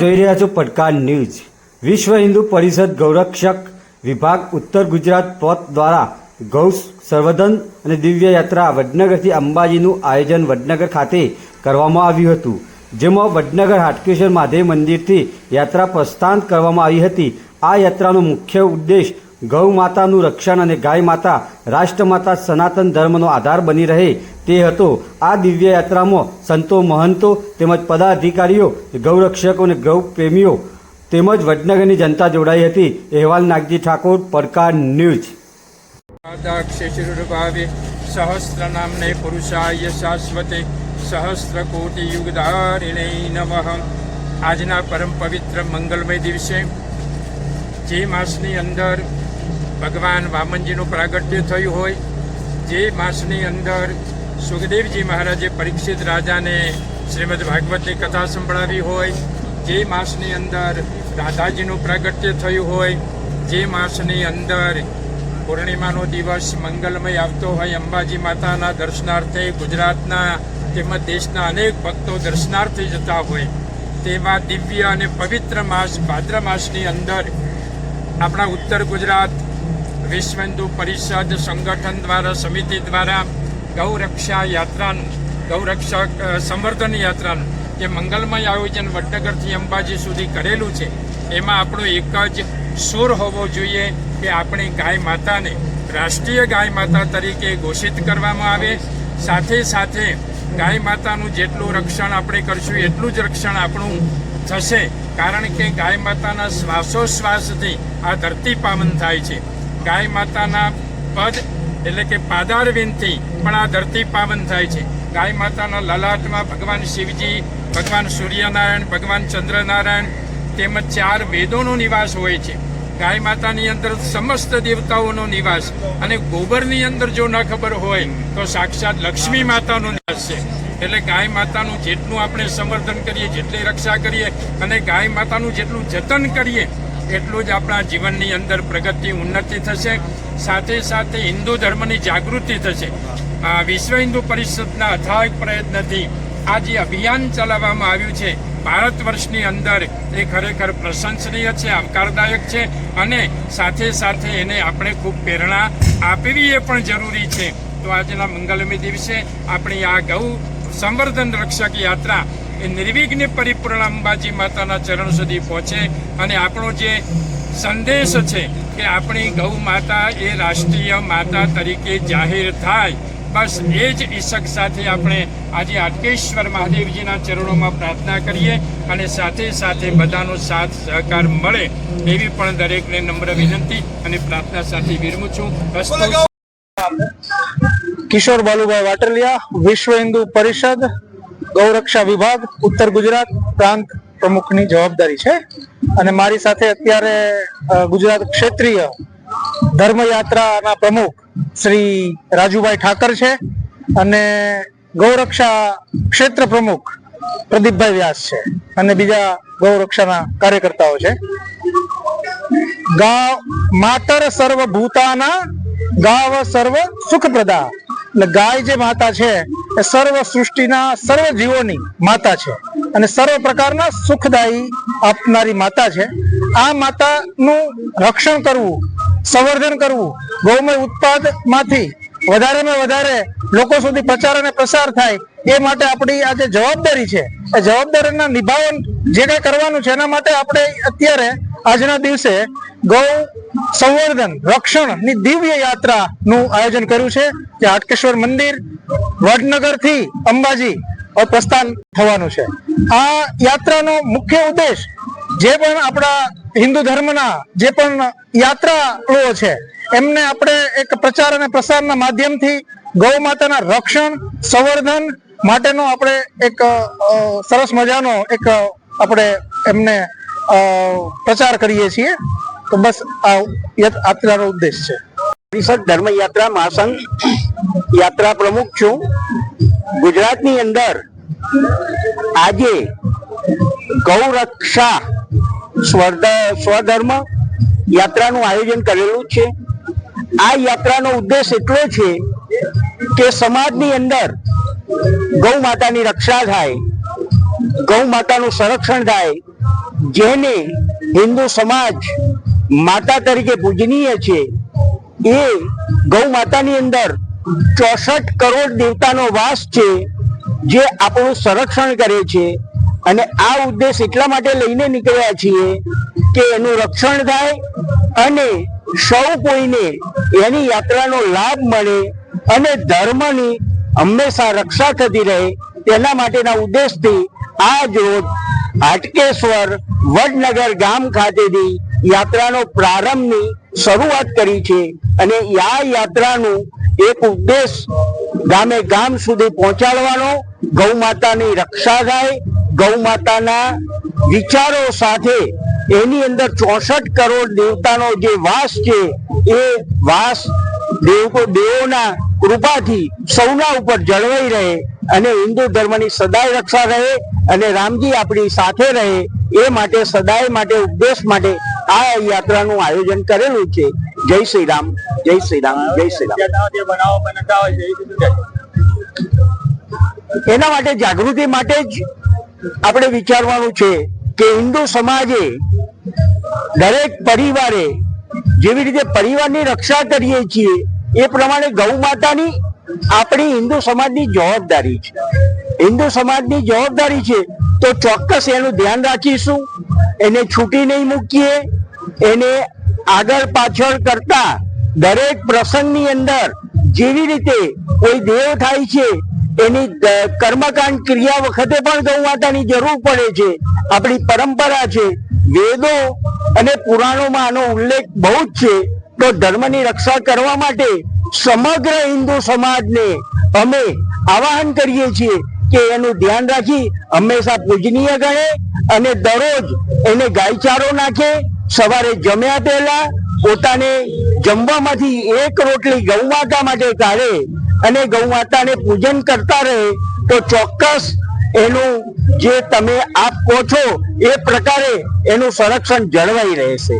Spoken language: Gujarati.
જોઈ રહ્યા છો પડકાર ન્યૂઝ. વિશ્વ હિન્દુ પરિષદ ગૌરક્ષક વિભાગ ઉત્તર ગુજરાત પોત દ્વારા ગૌ સંવર્ધન અને દિવ્ય યાત્રા વડનગરથી અંબાજીનું આયોજન વડનગર ખાતે કરવામાં આવ્યું હતું, જેમાં વડનગર હાટકેશ્વર મહાદેવ મંદિરથી યાત્રા પ્રસ્થાન કરવામાં આવી હતી. આ યાત્રાનો મુખ્ય ઉદ્દેશ ગૌ માતાનું રક્ષણ અને ગાય માતા રાષ્ટ્રમાતા સનાતન ધર્મનો આધાર બની રહે તે હતો. આ દિવ્ય યાત્રામાં સંતો, મહંતો તેમજ પદાધિકારીઓ, ગૌરક્ષકો અને ગૌ પ્રેમીઓ તેમજ વડનગરની જનતા જોડાઈ હતી. અહેવાલ નાગજી ઠાકોર, પડકાર ન્યૂઝ. સહસ્ત્ર નામને પુરુષાય શાશ્વતે સહસ્રકોટિયુગધારિણે નમઃ. આજના પરમ પવિત્ર મંગલમય દિવસે જે માસની અંદર ભગવાન વામનજીનું પ્રાગટ્ય થયું હોય, જે માસની અંદર સુખદેવજી મહારાજે પરીક્ષિત રાજાને શ્રીમદ ભાગવતની કથા સંભળાવી હોય, જે માસની અંદર રાધાજીનું પ્રાગટ્ય થયું હોય, જે માસની અંદર પૂર્ણિમાનો દિવસ મંગલમય આવતો હોય, અંબાજી માતાના દર્શનાર્થે, ગુજરાતના તેમજ દેશના અનેક ભક્તો દર્શનાર્થે જતા હોય, તેવા દિવ્ય અને પવિત્ર માસ ભાદ્ર માસની અંદર આપણા ઉત્તર ગુજરાત વિશ્વ હિન્દુ પરિષદ સંગઠન દ્વારા સમિતિ દ્વારા ગૌરક્ષા યાત્રાનું, ગૌરક્ષા સંવર્ધન યાત્રાનું જે મંગલમય આયોજન વડનગરથી અંબાજી સુધી કરેલું છે, એમાં આપણો એક જ સુર હોવો જોઈએ કે આપણી ગાય માતાને રાષ્ટ્રીય ગાય માતા તરીકે ઘોષિત કરવામાં આવે. સાથે સાથે ગાય માતાનું જેટલું રક્ષણ આપણે કરશું, એટલું જ રક્ષણ આપણું થશે, કારણ કે ગાય માતાના શ્વાસોશ્વાસથી આ ધરતી પાવન થાય છે. ગાય માતાના પદ એટલે કે પાદારવિંદથી પણ આ ધરતી પાવન થાય છે. ગાય માતાના લલાટમાં ભગવાન શિવજી, ભગવાન સૂર્યનારાયણ, ભગવાન ચંદ્રનારાયણ તેમજ ચાર વેદોનો નિવાસ હોય છે. ગાય માતાની અંદર સમસ્ત દેવતાઓનો નિવાસ અને ગોબરની અંદર જો ન ખબર હોય, તો સાક્ષાત લક્ષ્મી માતાનો નિવાસ છે. એટલે ગાય માતાનું જેટલું આપણે સંવર્ધન કરીએ, જેટલી રક્ષા કરીએ અને ગાય માતાનું જેટલું જતન કરીએ એટલું જ આપણા જીવનની અંદર પ્રગતિ ઉન્નતિ થશે. સાથે સાથે હિન્દુ ધર્મની જાગૃતિ થશે. આ વિશ્વ હિન્દુ પરિષદના અથાગ પ્રયત્નથી આ જે અભિયાન ચલાવવામાં આવ્યું છે. ભારત વર્ષની અંદર એ ખરેખર પ્રશંસનીય છે, આવકારદાયક છે અને સાથે સાથે એને આપણે ખૂબ પ્રેરણા આપવી એ પણ જરૂરી છે. તો આજના મંગલમી દિવસે આપણી આ ગૌ સંવર્ધન રક્ષક યાત્રા એ નિર્વિઘ્ને પરિપૂર્ણ અંબાજી માતાના ચરણ સુધી પહોંચે અને આપણો જે સંદેશ છે કે આપણી ગૌ માતા એ રાષ્ટ્રીય માતા તરીકે જાહેર થાય, બસ એ જ ઈશક સાથે આપણે આજે આટકેશ્વર મહાદેવજીના ચરણોમાં પ્રાર્થના કરીએ અને સાથે સાથે બધાનો સાથ સહકાર મળે એવી પણ દરેકને નમ્ર વિનંતી અને પ્રાર્થના સાથે વિરમું છું. કિશોર બાલુભાઈ વાટલિયા, વિશ્વ હિન્દુ પરિષદ ગૌરક્ષા વિભાગ, ઉત્તર ગુજરાત પ્રાંત પ્રમુખની જવાબદારી છે. અને મારી સાથે અત્યારે ગુજરાત ક્ષેત્રીય ધર્મયાત્રાના પ્રમુખ શ્રી રાજુભાઈ ઠાકર છે અને ગૌરક્ષા ક્ષેત્ર પ્રમુખ પ્રદીપભાઈ વ્યાસ છે અને બીજા ગૌરક્ષાના કાર્યકર્તાઓ છે. ગાવ માતર સર્વ ભૂતાના ગાવ સર્વ સુખપ્રદા. એટલે ગાય જે માતા છે એ સર્વ સૃષ્ટિના સર્વ જીવોની માતા છે. અને સર્વ પ્રકારના સુખદાયી આપનારી માતા છે. આ માતાનું રક્ષણ કરવું, સંવર્ધન કરવું, ગૌમય ઉત્પાદમાંથી વધારેમાં વધારે લોકો સુધી પ્રચાર અને પ્રસાર થાય એ માટે આપણી આ જે જવાબદારી છે, એ જવાબદારીના નિભાવન જે કઈ કરવાનું છે એના માટે આપણે અત્યારે આજના દિવસે ગૌ સંવર્ધન રક્ષણની દિવ્ય યાત્રા નું આયોજન કર્યું છે. જે હાટકેશ્વર મંદિર વડનગરથી અંબાજી પ્રસ્થાન થવાનું છે. આ યાત્રાનો મુખ્ય ઉદ્દેશ જે પણ આપણા હિન્દુ ધર્મના જે પણ યાત્રાળુઓ છે, એમને આપણે એક પ્રચાર અને પ્રસારના માધ્યમથી ગૌ માતાના રક્ષણ, સંવર્ધન માટેનો આપણે એક સરસ મજાનો એક આપણે એમને પ્રચાર કરીએ છીએ. તો બસ આ યાત્રાનો ઉદ્દેશ છે. પરિષદ ધર્મ યાત્રા મહાસંઘ યાત્રા પ્રમુખ છું. ગુજરાતની અંદર આજે ગૌરક્ષા સ્વધર્મ યાત્રાનું આયોજન કરેલું છે. આ યાત્રાનો ઉદ્દેશ એટલો છે કે સમાજની અંદર ગૌ માતાની રક્ષા થાય, ગૌ માતાનું સંરક્ષણ થાય, જેને હિન્દુ સમાજ માતા તરીકે પૂજનીય છે. એ ગૌ માતાની અંદર ચોસઠ કરોડ દેવતાનો વાસ છે જે આપણું સંરક્ષણ કરે છે. અને આ ઉદ્દેશ એટલા માટે લઈને નીકળ્યા છીએ કે એનું રક્ષણ થાય અને સૌ કોઈને એની યાત્રાનો લાભ મળે અને ધર્મની હંમેશા રક્ષા થતી રહે તેના માટેના ઉદ્દેશથી આ રોજ હાટકેશ્વર વડનગર ગામ ખાતેથી યાત્રાનો પ્રારંભની શરૂઆત કરી છે. અને આ યાત્રાનું એક ઉદ્દેશ ગામે ગામ સુધી પહોંચાડવાનો. ગૌ માતાની રક્ષા થાય. ગૌ માતાના વિચારો સાથે એની અંદર ચોસઠ કરોડ દેવતાનો જે વાસ છે, એ વાસ દેવકો દેવોના કૃપાથી સૌના ઉપર જળવાઈ રહે અને હિન્દુ ધર્મની સદાય રક્ષા રહે અને રામજી આપણી સાથે રહે, એ માટે સદાય માટે ઉપદેશ માટે આ યાત્રાનું આયોજન કરેલું છે. જય શ્રી રામ. જય શ્રી રામ જય શ્રી રામ. એના માટે જાગૃતિ માટે જ આપણે વિચારવાનું છે કે હિન્દુ સમાજે દરેક પરિવારે જેવી રીતે પરિવારની રક્ષા કરીએ છીએ એ પ્રમાણે ગૌ માતાની આપણી હિન્દુ સમાજની જવાબદારી છે. હિન્દુ સમાજની જવાબદારી છે તો ચોક્કસ એનું ધ્યાન રાખીશું એને છૂટી નહીં મૂકીએ એને આગળ પાછળ કરતા દરેક પ્રસંગની અંદર જેવી રીતે કોઈ દેવ થાય છે, એની કર્મકાંડ ક્રિયા વખતે પણ ગૌ માતાની જરૂર પડે છે. આપણી પરંપરા છે, વેદો અને પુરાણોમાં આનો ઉલ્લેખ બહુ જ છે. તો ધર્મની રક્ષા કરવા માટે સમગ્ર હિન્દુ સમાજને અમે આવાહન કરીએ છીએ કે એનું ધ્યાન રાખી હંમેશા પૂજનીય ગણે અને દરરોજ એને ગાયચારો નાખે, સવારે જમ્યા પહેલા પોતાને જમવામાંથી એક રોટલી ગૌ માતા માટે કાઢે અને ગૌ માતાને પૂજન કરતા રહે, તો ચોક્કસ એનું જે તમે આપ કહો છો, એ પ્રકારે એનું સંરક્ષણ જળવાઈ રહેશે.